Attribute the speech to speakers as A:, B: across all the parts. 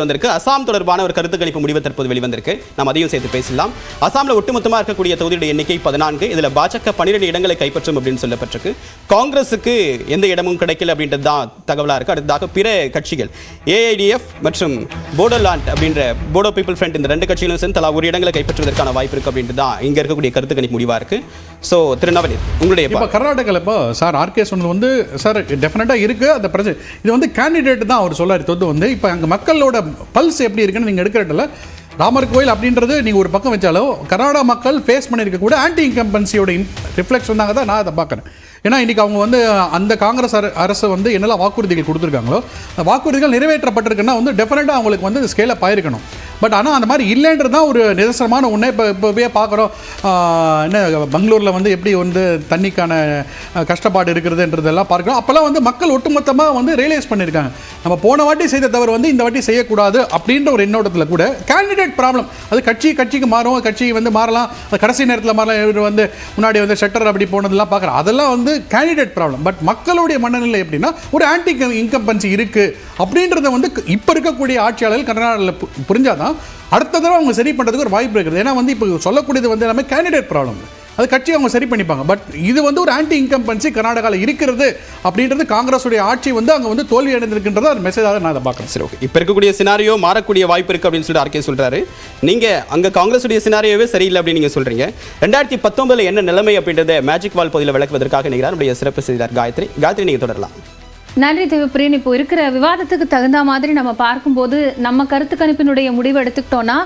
A: வந்திருக்கு. அசாம் தொடர்பான ஒரு கருத்து கணிப்பு முடிவு தற்போது வெளிவந்திருக்கு. நாம் அதையும் சேர்த்து பேசலாம். அசாம்ல ஒட்டுமொத்தமா இருக்கக்கூடிய தொகுதியுடைய எண்ணிக்கை பதினான்கு. இதுல பாஜக பன்னிரெண்டு இடங்களை கைப்பற்றும் அப்படின்னு சொல்லப்பட்டிருக்கு. காங்கிரஸுக்கு எந்த இடமும் கிடைக்கல அப்படின்றது தான் தகவலா இருக்கு. அடுத்ததாக பிற கட்சிகள் ஏஐடிஎஃப் மற்றும் போடோலாண்ட் அப்படின்ற போடோ பீப்புள் ஃப்ரண்ட் இந்த ரெண்டு கட்சிகளும் சேர்ந்து தலா ஒரு இடங்களை கைப்பற்றுவதற்கான வாய்ப்பு இருக்கு அப்படின்றது தான் இங்க இருக்கக்கூடிய கருத்து கணிப்பு முடிவா இருக்கு. ஸோ திரு நவநீத் உங்களுடைய
B: இப்போ கர்நாடகாவில் இப்போ சார் ஆர்கே சொன்னது வந்து சார் டெஃபினட்டாக இருக்குது அந்த பிரச்சனை இது வந்து கேண்டிடேட் தான் அவர் சொல்லாரு. தொத்து வந்து இப்போ அங்கே மக்களோட பல்ஸ் எப்படி இருக்குன்னு நீங்கள் எடுக்கிறதில்ல ராமர் கோயில் அப்படின்றது நீங்கள் ஒரு பக்கம் வச்சாலும் கர்நாடகா மக்கள் ஃபேஸ் பண்ணியிருக்கக்கூட ஆன்டி இன்கம்பன்சியோட ரிஃப்ளெக்ஷன் தாங்க தான் நான் அதை பார்க்குறேன். ஏன்னா இன்றைக்கி அவங்க வந்து அந்த காங்கிரஸ் அர- அரசு வந்து என்னெல்லாம் வாக்குறுதிகள் கொடுத்துருக்காங்களோ அந்த வாக்குறுதிகள் நிறைவேற்றப்பட்டிருக்குன்னா வந்து டெஃபினட்டாக அவங்களுக்கு வந்து இந்த அப் ஆயிருக்கணும். பட் ஆனால் அந்த மாதிரி இல்லைன்றது தான் ஒரு நிதர்சனமான ஒன்றே இப்போ இப்போவே பார்க்குறோம் என்ன பெங்களூரில் வந்து எப்படி வந்து தண்ணிக்கான கஷ்டப்பாடு இருக்கிறதுன்றதெல்லாம் பார்க்குறோம். அப்போல்லாம் வந்து மக்கள் ஒட்டுமொத்தமாக வந்து ரியலைஸ் பண்ணியிருக்காங்க நம்ம போன வாட்டி செய்த தவறு வந்து இந்த வாட்டி செய்யக்கூடாது அப்படின்ற ஒரு எண்ணோட்டத்தில் கூட கேண்டிடேட் ப்ராப்ளம் அது கட்சி கட்சிக்கு மாறும். கட்சி வந்து மாறலாம். கடைசி நேரத்தில் மாறலாம். இவர் வந்து முன்னாடி வந்து ஷட்டர் அப்படி போனதெல்லாம் பார்க்குறோம். அதெல்லாம் வந்து கேண்டிடேட் ப்ராப்ளம் பட் மக்களுடைய மனநிலை எப்படின்னா ஒரு ஆன்டி இன்கம்பன்சி இருக்குது அப்படின்றத வந்து இப்போ இருக்கக்கூடிய ஆட்சியாளர்கள் கர்நாடகாவில் பு- புரிஞ்சாதான் அடுத்த தடவை அவங்க சரி பண்ணுறதுக்கு ஒரு வாய்ப்பு இருக்குது. ஏன்னா வந்து இப்போ சொல்லக்கூடியது வந்து எல்லாமே கேண்டிடேட் ப்ராப்ளம் அது கட்சி அவங்க சரி பண்ணிப்பாங்க. பட் இது வந்து ஒரு ஆன்டி இன்கம்பன்சி கர்நாடகாவில் இருக்கிறது அப்படின்றது காங்கிரஸுடைய ஆட்சி வந்து அங்கே வந்து தோல்வி அடைந்திருக்கின்றது அது மெசேஜாக நான் அதை பார்க்குறேன்.
A: சரி ஓகே இப்போ இருக்கக்கூடிய சினாரியோ மாறக்கூடிய வாய்ப்பு இருக்கு அப்படின்னு சொல்லிட்டு ஆர்கே சொல்றாரு. நீங்க அங்க காங்கிரஸுடைய சினாரியோவே சரியில்லை அப்படின்னு நீங்க சொல்றீங்க. ரெண்டாயிரத்தி பத்தொன்பதுல என்ன நிலைமை அப்படின்றத மேஜிக் வால் பகுதியில் விளக்குவதற்காக நினைக்கிறார் நம்முடைய சிறப்பு செய்தார் காயத்ரி. காயத்ரி நீங்கள் தொடரலாம்.
C: நன்றி தேவப்பிரியன் இப்போ இருக்கிற விவாதத்துக்கு தகுந்த மாதிரி நம்ம பார்க்கும்போது நம்ம கருத்து கணிப்பினுடைய முடிவு எடுத்துக்கிட்டோம்னா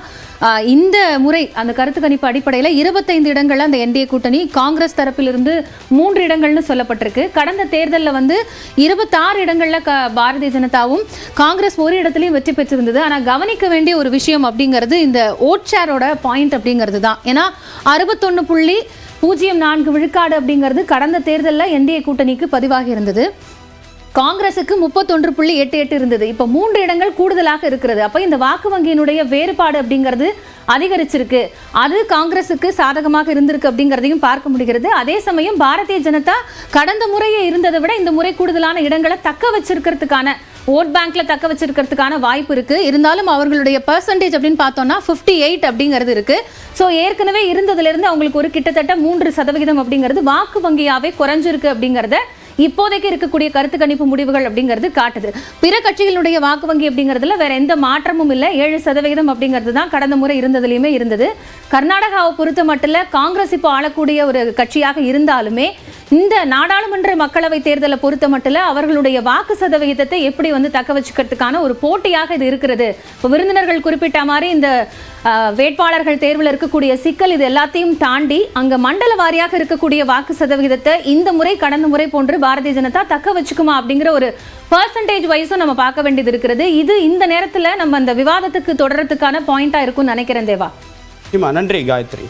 C: இந்த முறை அந்த கருத்து கணிப்பு அடிப்படையில் இருபத்தைந்து இடங்கள் அந்த என்டிஏ கூட்டணி காங்கிரஸ் தரப்பிலிருந்து மூன்று இடங்கள்னு சொல்லப்பட்டிருக்கு. கடந்த தேர்தலில் வந்து இருபத்தாறு இடங்களில் க பாரதிய ஜனதாவும் காங்கிரஸ் ஒரு இடத்துலையும் வெற்றி பெற்றிருந்தது. ஆனால் கவனிக்க வேண்டிய ஒரு விஷயம் அப்படிங்கிறது இந்த ஓட் ஷேரோட பாயிண்ட் அப்படிங்கிறது தான். ஏன்னா அறுபத்தொன்று புள்ளி பூஜ்ஜியம் நான்கு விழுக்காடு அப்படிங்கிறது கடந்த தேர்தலில் என்டிஏ கூட்டணிக்கு பதிவாகி இருந்தது. காங்கிரசுக்கு முப்பத்தொன்று புள்ளி எட்டு எட்டு இருந்தது. இப்போ மூன்று இடங்கள் கூடுதலாக இருக்கிறது. அப்போ இந்த வாக்கு வங்கியினுடைய வேறுபாடு அப்படிங்கிறது அதிகரிச்சிருக்கு. அது காங்கிரசுக்கு சாதகமாக இருந்திருக்கு அப்படிங்கிறதையும் பார்க்க முடிகிறது. அதே சமயம் பாரதிய ஜனதா கடந்த முறையே இருந்ததை விட இந்த முறை கூடுதலான இடங்களை தக்க வச்சிருக்கிறதுக்கான ஓட் பேங்க்ல தக்க வச்சிருக்கிறதுக்கான வாய்ப்பு இருக்கு. இருந்தாலும் அவர்களுடைய பர்சன்டேஜ் அப்படின்னு பார்த்தோம்னா 58 எயிட் அப்படிங்கிறது இருக்கு. ஸோ ஏற்கனவே இருந்ததுல இருந்து அவங்களுக்கு ஒரு கிட்டத்தட்ட மூன்று சதவிகிதம் அப்படிங்கிறது வாக்கு வங்கியாவே குறைஞ்சிருக்கு அப்படிங்கிறத இப்போதைக்கு இருக்கக்கூடிய கருத்து கணிப்பு முடிவுகள் அப்படிங்கிறது காட்டுது. பிற கட்சிகளுடைய வாக்கு வங்கி அப்படிங்கிறதுல வேற எந்த மாற்றமும் இல்லை. ஏழு சதவிகிதம் அப்படிங்கிறது தான் கடந்த முறை இருந்ததுலையுமே இருந்தது. கர்நாடகாவை பொறுத்த மட்டும் காங்கிரஸ் இப்போ ஆளக்கூடிய ஒரு கட்சியாக இருந்தாலுமே இந்த நாடாளுமன்ற மக்களவை தேர்தலை பொறுத்த மட்டும் அவர்களுடைய வாக்கு சதவிகிதத்தை எப்படி வந்து தக்க வச்சுக்கிறதுக்கான ஒரு போட்டியாக இது இருக்கிறது. இப்போ விருந்தினர்கள் குறிப்பிட்ட மாதிரி இந்த வேட்பாளர்கள் தேர்வில் இருக்கக்கூடிய சிக்கல் இது எல்லாத்தையும் தாண்டி அங்க மண்டல வாரியாக இருக்கக்கூடிய வாக்கு சதவிகிதத்தை இந்த முறை கடந்த முறை போன்று பாரதிய ஜனதா தக்க வச்சுக்குமா அப்படிங்கிற ஒரு பர்சன்டேஜ் வைஸும் நம்ம பார்க்க வேண்டியது இருக்கிறது. இது இந்த நேரத்துல நம்ம அந்த விவாதத்துக்கு தொடர்றதுக்கான பாயிண்டா இருக்கும்னு நினைக்கிறேன் தேவா.
A: நன்றி காயத்ரி.